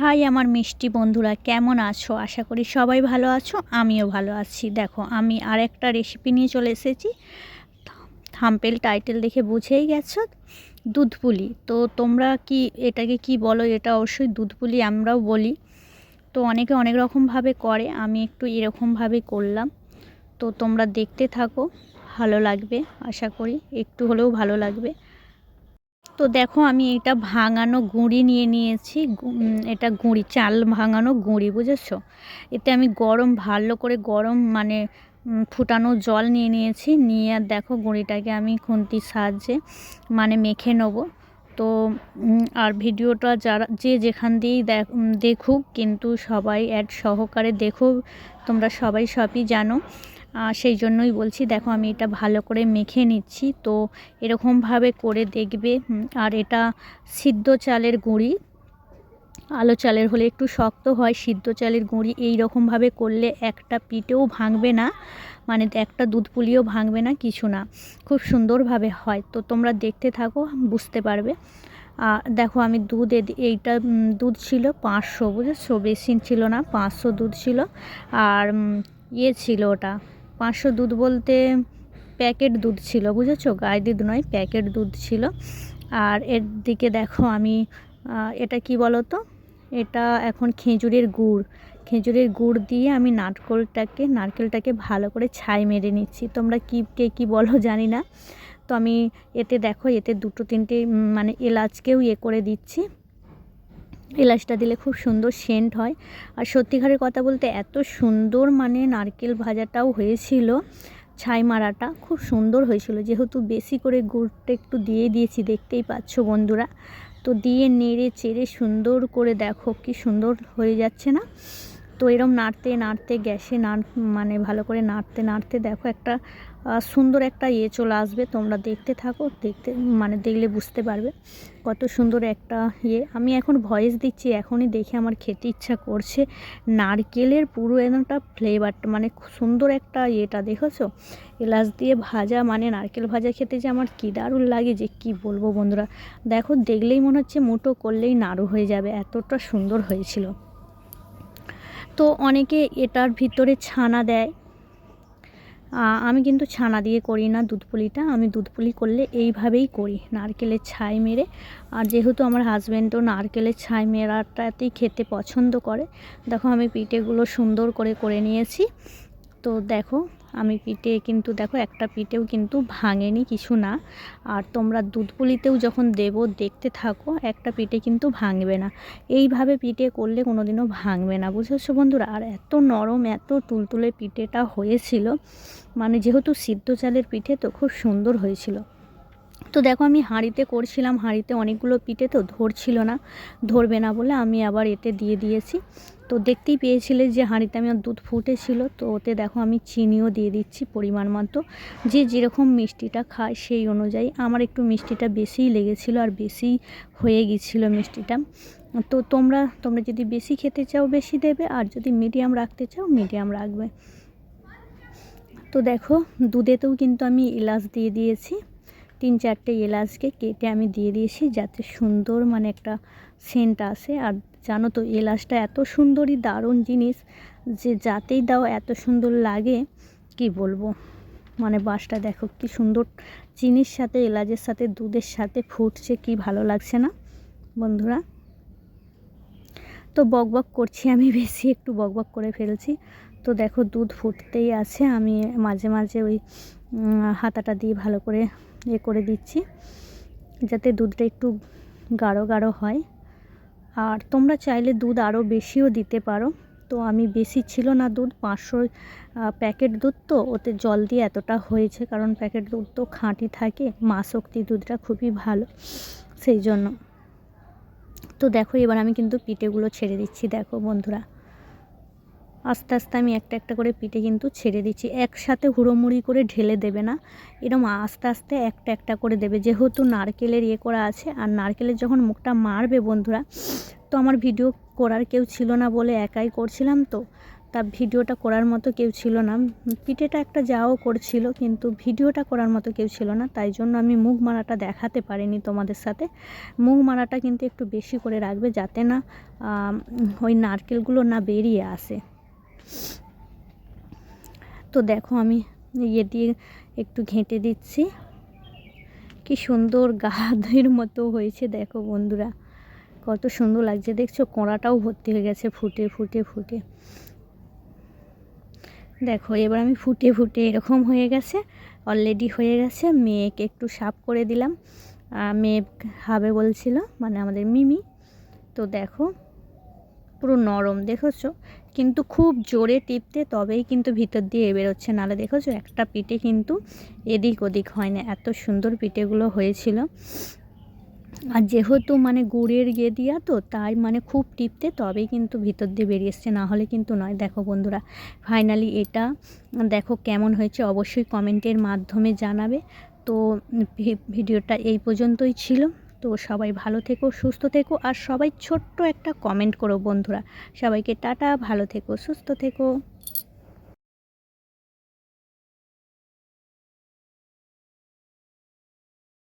High আমার মিষ্টি বন্ধুরা, কেমন আছো? আশা করি সবাই ভালো আছো, আমিও ভালো আছি। দেখো, আমি আর একটা রেসিপি নিয়ে চলে এসেছি। থাম্পেল টাইটেল দেখে বুঝেই গেছো দুধ পুলি তো তোমরা কি, এটাকে কি বলো? এটা অবশ্যই দুধ পুলি আমরাও বলি। তো অনেকে অনেক রকমভাবে করে, আমি একটু এরকমভাবে করলাম। তো তোমরা দেখতে থাকো, ভালো লাগবে, আশা করি। একটু হলেও ভালো লাগবে। তো দেখো আমি এটা ভাঙানো গুঁড়ি নিয়ে নিয়েছি এটা গুঁড়ি, চাল ভাঙানো গুঁড়ি, বুঝেছ? এতে আমি গরম, ভালো করে গরম মানে ফুটানো জল নিয়ে নিয়েছি, নিয়ে আর দেখো গুঁড়িটাকে আমি খুন্তির সাহায্যে মানে মেখে নেব। তো আর ভিডিওটা যারা, যে যেখান দিয়েই দেখুক, কিন্তু সবাই অ্যাড সহকারে দেখো তোমরা সবাই সবই জানো। সেই জন্যই বলছি, দেখো, আমি এটা ভালো করে মেখে নিচ্ছি। তো এরকমভাবে করে দেখবে। আর এটা সিদ্ধ চালের গুঁড়ি। আলো চালের হলে একটু শক্ত হয়, সিদ্ধ চালের গুঁড়ি এই রকমভাবে করলে একটা পিঠেও ভাঙবে না মানে একটা দুধ পুলিও ভাঙবে না, কিছু না। খুব সুন্দরভাবে হয়। তো তোমরা দেখতে থাকো, বুঝতে পারবে। আর দেখো, আমি দুধ এইটা দুধ ছিল পাঁচশো, বুঝেছ? বেশি ছিল না, পাঁচশো দুধ ছিল। আর ইয়ে ছিল ওটা। পাঁচশো দুধ বলতে প্যাকেট দুধ ছিল, বুঝেছ? গায়ে দুধ নয়, প্যাকেট দুধ ছিল। আর এর দিকে দেখো আমি এটা কি বলো তো এটা এখন খেজুরের গুড়। খেজুরের গুড় দিয়ে আমি নারকলটাকে, নারকেলটাকে ভালো করে ছাই মেরে নিচ্ছি। তোমরা কী, কে কী বলো জানি না। তো আমি এতে দেখো, এতে দুটো তিনটে মানে এলাচকেও ইয়ে করে দিচ্ছি। এলাচটা দিলে খুব সুন্দর সেন্ট হয়। আর সত্যিকারের কথা বলতে এত সুন্দর মানে নারকেল ভাজাটাও হয়েছিল। ছাই মারাটা খুব সুন্দর হয়েছিল। যেহেতু বেশি করে গুড়টা একটু দিয়ে দিয়েছি, দেখতেই পাচ্ছ বন্ধুরা। তো দিয়ে নেড়ে চেড়ে সুন্দর করে দেখো, কি সুন্দর হয়ে যাচ্ছে না? তো এরম নাড়তে নাড়তে, গ্যাসে নাড় মানে ভালো করে নাড়তে নাড়তে দেখো একটা সুন্দর একটা ইয়ে চলে আসবে। তোমরা দেখতে থাকো, দেখতে মানে দেখলে বুঝতে পারবে কত সুন্দর একটা ইয়ে। আমি এখন ভয়েস দিচ্ছি, এখনই দেখে আমার খেতে ইচ্ছা করছে। নারকেলের পুরো একটা ফ্লেভারটা মানে সুন্দর একটা ইয়েটা, দেখেছ? এলাচ দিয়ে ভাজা মানে নারকেল ভাজা খেতে যে আমার কী দারুণ লাগে যে কি বলব বন্ধুরা। দেখো, দেখলেই মনে হচ্ছে মুটো করলেই নাড়ু হয়ে যাবে, এতটা সুন্দর হয়েছিল। তো অনেকে এটার ভিতরে ছানা দেয়। আমি কিন্তু ছানা দিয়ে করি না দুধ পুলিটা। আমি দুধ পুলি করলে এইভাবেই করি নারকেলের ছাই মেরে। আর যেহেতু আমার হাজব্যান্ডও নারকেলের ছাই মেরাটাতেই খেতে পছন্দ করে, দেখো আমি পিঠেগুলো সুন্দর করে করে নিয়েছি। তো দেখো আমি পিঠে কিন্তু দেখো একটা পিঠেও কিন্তু ভাঙেনি কিছু না। আর তোমরা দুধ পুলিতেও যখন দেব, দেখতে থাকো, একটা পিঠে কিন্তু ভাঙবে না। এইভাবে পিঠে করলে কোনো দিনও ভাঙবে না, বুঝেছ বন্ধুরা? আর এত নরম, এত তুলতুলে পিঠেটা হয়েছিল। মানে যেহেতু সিদ্ধ চালের পিঠে তো খুব সুন্দর হয়েছিল। তো দেখো আমি হাঁড়িতে করছিলাম, হাঁড়িতে অনেকগুলো পিঠে তো ধরছিল না। ধরবে না বলে আমি আবার এতে দিয়ে দিয়েছি। তো দেখতেই পেয়েছিলে যে হাঁড়িতে আমি দুধ ফুটেছিল। তো ওতে দেখো আমি চিনিও দিয়ে দিচ্ছি পরিমাণ মতো। যে যেরকম মিষ্টিটা খায় সেই অনুযায়ী আমার একটু মিষ্টিটা বেশিই লেগেছিল আর বেশি হয়ে গিয়েছিল মিষ্টিটা। তো তোমরা তোমরা যদি বেশি খেতে চাও বেশি দেবে, আর যদি মিডিয়াম রাখতে চাও মিডিয়াম রাখবে। তো দেখো, দুধেতেও কিন্তু আমি এলাচ দিয়ে দিয়েছি। তিন চারটে এলাচকে কেটে আমি দিয়ে দিয়েছি যাতে সুন্দর মানে একটা সেন্ট আসে। আর জানো তো, এলাচটা এত সুন্দরই দারুণ জিনিস যে যাতেই দাও এত সুন্দর লাগে, কি বলব? মানে বাসটা দেখো কি সুন্দর চিনির সাথে, এলাচের সাথে, দুধের সাথে ফুটছে, কি ভালো লাগছে না? বন্ধুরা, তো বক বক করছি আমি বেশি, একটু বক বক করে ফেলছি। তো দেখো দুধ ফুটতেই আছে, আমি মাঝে মাঝে ওই হাতাটা দিয়ে ভালো করে এ করে দিচ্ছি, যাতে দুধটা একটু গাঢ় গাঢ় হয়। আর তোমরা চাইলে দুধ আরও বেশিও দিতে পারো। তো আমি বেশি ছিল না দুধ, পাঁচশো প্যাকেট দুধ তো, ওতে জল দিয়ে এতটা হয়েছে, কারণ প্যাকেট দুধ তো খাঁটি থাকে মা শক্তি দুধটা খুবই ভালো, সেই জন্য। তো দেখো, এবার আমি কিন্তু পিঠেগুলো ছেড়ে দিচ্ছি, দেখো বন্ধুরা। আস্তে আস্তে আমি একটা একটা করে পিঠে কিন্তু ছেড়ে দিচ্ছি, একসাথে হুড়োমুড়ি করে ঢেলে দেবে না এরকম আস্তে আস্তে একটা একটা করে দেবে। যেহেতু নারকেলের ইয়ে করা আছে, আর নারকেলের যখন মুখটা মারবে বন্ধুরা তো আমার ভিডিও করার কেউ ছিল না বলে একাই করছিলাম তো। তা ভিডিওটা করার মতো কেউ ছিল না। পিঠেটা একটা যাও করছিল কিন্তু ভিডিওটা করার মতো কেউ ছিল না। তাই জন্য আমি মুখ মারাটা দেখাতে পারিনি তোমাদের সাথে। মুখ মারাটা কিন্তু একটু বেশি করে রাখবে যাতে না ওই নারকেলগুলো না বেরিয়ে আসে। তো দেখো আমি ইয়ে দিয়ে একটু ঘেঁটে দিচ্ছি। কি সুন্দর গাধের মতো হয়েছে দেখো বন্ধুরা। কত সুন্দর লাগছে। দেখছ, কোঁড়াটাও ভর্তি হয়ে গেছে ফুটে ফুটে ফুটে। দেখো, এবার আমি ফুটে ফুটে এরকম হয়ে গেছে অলরেডি হয়ে গেছে। মেয়েকে একটু সাফ করে দিলাম। মেয়ে খাবে বলছিল মানে আমাদের মিমি। তো দেখো, পুরো নরম, দেখেছ? কিন্তু খুব জোরে টিপতে তবেই কিন্তু ভিতর দিয়ে বেরোচ্ছে। নাহলে দেখেছ, একটা পিঠে কিন্তু এদিক ওদিক হয় না। এত সুন্দর পিঠেগুলো হয়েছিল। আর যেহেতু মানে গুড়ের ইয়ে দিয়া তো, তাই মানে খুব টিপতে তবেই কিন্তু ভিতর দিয়ে বেরিয়ে এসছে, না হলে কিন্তু নয়। দেখো বন্ধুরা ফাইনালি এটা, দেখো কেমন হয়েছে, অবশ্যই কমেন্টের মাধ্যমে জানাবে। তো ভিডিওটা এই পর্যন্তই ছিল। তো সবাই ভালো থেকো, সুস্থ থেকো, আর সবাই ছোট্ট একটা কমেন্ট করো বন্ধুরা। সবাইকে টাটা, ভালো থেকো, সুস্থ থেকো।